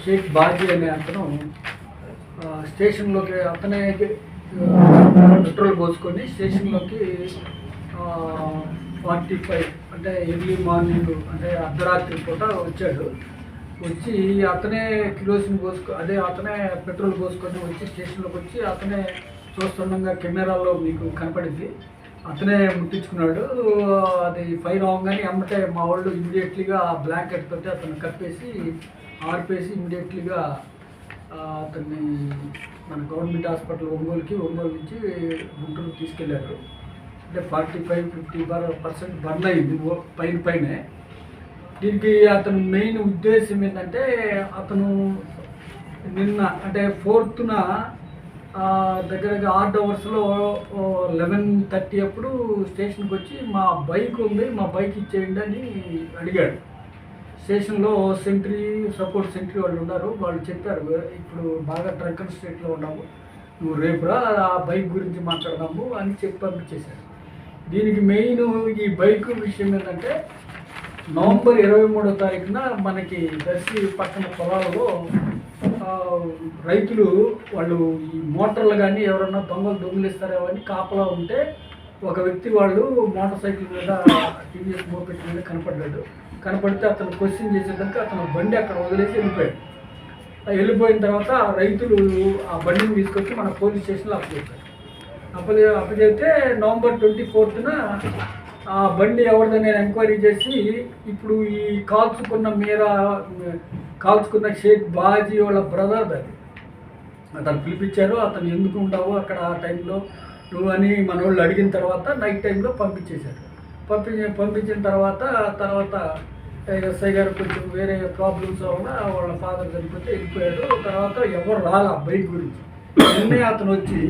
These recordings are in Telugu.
షేక్ బాజీ అనే అతను స్టేషన్లోకి అతనే పెట్రోల్ పోసుకొని స్టేషన్లోకి ఫార్టీ ఫైవ్ అంటే ఎర్లీ మార్నింగ్ అంటే అర్ధరాత్రి పూట వచ్చాడు. వచ్చి అతనే కిరోసిన్ పోసుకో అదే అతనే పెట్రోల్ పోసుకొని వచ్చి స్టేషన్లోకి వచ్చి అతనే చూస్తుండగా కెమెరాలో మీకు కనపడింది. అతనే ముట్టించుకున్నాడు. అది ఫైర్ అవగానే అమ్మటే మా వాళ్ళు ఇమీడియట్లీగా బ్లాంకెట్ తోటి అతను కప్పేసి ఆర్పేసి ఇమీడియట్లీగా అతన్ని మన గవర్నమెంట్ హాస్పిటల్ ఒంగోలుకి ఒంగోలు నుంచి గుంటూరు తీసుకెళ్ళారు అంటే forty five fifty percent burn అయింది ఓ- పైన పైనే. దీనికి అతను మెయిన్ ఉద్దేశం ఏంటంటే అతను నిన్న అంటే ఫోర్త్న దగ్గరగా ఆర్ట్ అవర్స్లో లెవెన్ థర్టీ అప్పుడు స్టేషన్కి వచ్చి మా బైక్ ఉంది మా బైక్ ఇచ్చేయండి అని అడిగాడు. స్టేషన్లో సెంట్రీ సపోర్ట్ సెంట్రీ వాళ్ళు ఉన్నారు వాళ్ళు చెప్పారు ఇప్పుడు బాగా డ్రంకన్ స్టేట్లో ఉన్నాము నువ్వు రేపురా ఆ బైక్ గురించి మాట్లాడదాము అని చెప్పి పంపించేశారు. దీనికి మెయిన్ ఈ బైక్ విషయం ఏంటంటే నవంబర్ ఇరవై మూడో తారీఖున మనకి దర్శి పక్కన పొలాలలో రైతులు వాళ్ళు ఈ మోటార్లు కానీ ఎవరన్నా దొంగలు దొంగిలిస్తారేమో అని కాపలా ఉంటే ఒక వ్యక్తి వాళ్ళు మోటార్ సైకిల్ మీద టీవీఎస్ మోపెట్ మీద కనపడ్డాడు. కనపడితే అతను క్వశ్చన్ చేసేదానికి అతను బండి అక్కడ వదిలేసి వెళ్ళిపోయాడు. వెళ్ళిపోయిన తర్వాత ఆ రైతులు ఆ బండిని తీసుకొచ్చి మన పోలీస్ స్టేషన్లో అప్పచెప్పారు. అప్పచె అప్పచెప్తే నవంబర్ ట్వంటీ ఫోర్త్న ఆ బండి ఎవరిదో నేను ఎంక్వైరీ చేసి ఇప్పుడు ఈ కాల్చుకున్న మీర కాల్చుకున్న షేక్ బాజీ వాళ్ళ బ్రదర్ అది. అతను పిలిపించారు అతను ఎందుకు ఉండవు అక్కడ ఆ టైంలో నువ్వు అని మన వాళ్ళు అడిగిన తర్వాత నైట్ టైంలో పంపించేశారు. పంపించి పంపించిన తర్వాత తర్వాత ఎస్ఐ గారు కొంచెం వేరే ప్రాబ్లమ్స్ వల్ల వాళ్ళ ఫాదర్ చనిపోతే వెళ్ళిపోయాడు. తర్వాత ఎవరు రాలా బైక్ గురించి? నిన్నే అతను వచ్చి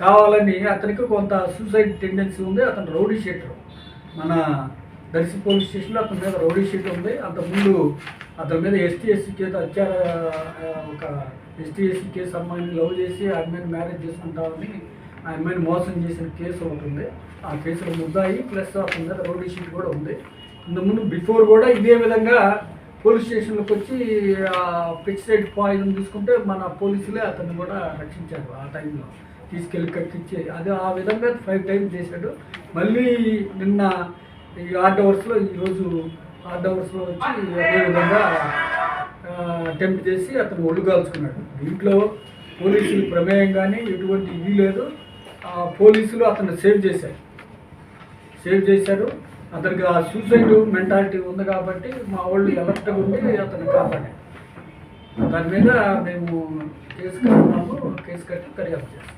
కావాలని అతనికి కొంత సూసైడ్ టెండెన్సీ ఉంది అతను రౌడీ షీటర్. మన దర్శి పోలీస్ స్టేషన్లో అతని మీద రౌడీ షీట్ ఉంది. అంతకుముందు అతని మీద ఎస్టీ ఎస్సీ కేసు అత్యార ఒక ఎస్టీ ఎస్సీ కేసు అమ్మాయిని లవ్ చేసి ఆ అమ్మాయిని మ్యారేజ్ చేసుకుంటామని ఆ అమ్మాయిని మోసం చేసిన కేసు ఒకటి ఉంది. ఆ కేసులో ముద్దాయి ప్లస్ అతని మీద రౌడీ షీట్ కూడా ఉంది. ఇంతకుముందు బిఫోర్ కూడా ఇదే విధంగా పోలీస్ స్టేషన్లోకి వచ్చి పెస్టిసైడ్ పాయిజన్ తీసుకుంటే మన పోలీసులే అతన్ని కూడా రక్షించారు ఆ టైంలో. తీసుకెళ్ళి కట్టించి అది ఆ విధంగా ఫైవ్ టైమ్స్ చేశాడు. మళ్ళీ నిన్న ఈ ఆర్ట్ అవర్స్లో ఈరోజు ఆర్ట్ అవర్స్లో వచ్చి అదే విధంగా అటెంప్ట్ చేసి అతను ఒళ్ళు కాల్చుకున్నాడు. దీంట్లో పోలీసులు ప్రమేయం కానీ ఎటువంటి ఇది లేదు. ఆ, పోలీసులు అతను సేవ్ చేశారు. సేవ్ చేశారు. అతనికి ఆ సూసైడ్ మెంటాలిటీ ఉంది కాబట్టి మా వాళ్ళు ఎలర్ట్గా ఉండి అతను కాపాడారు. దాని మీద మేము కేసు కట్టున్నాము కేసు కట్టి దర్యాప్తు చేస్తాం.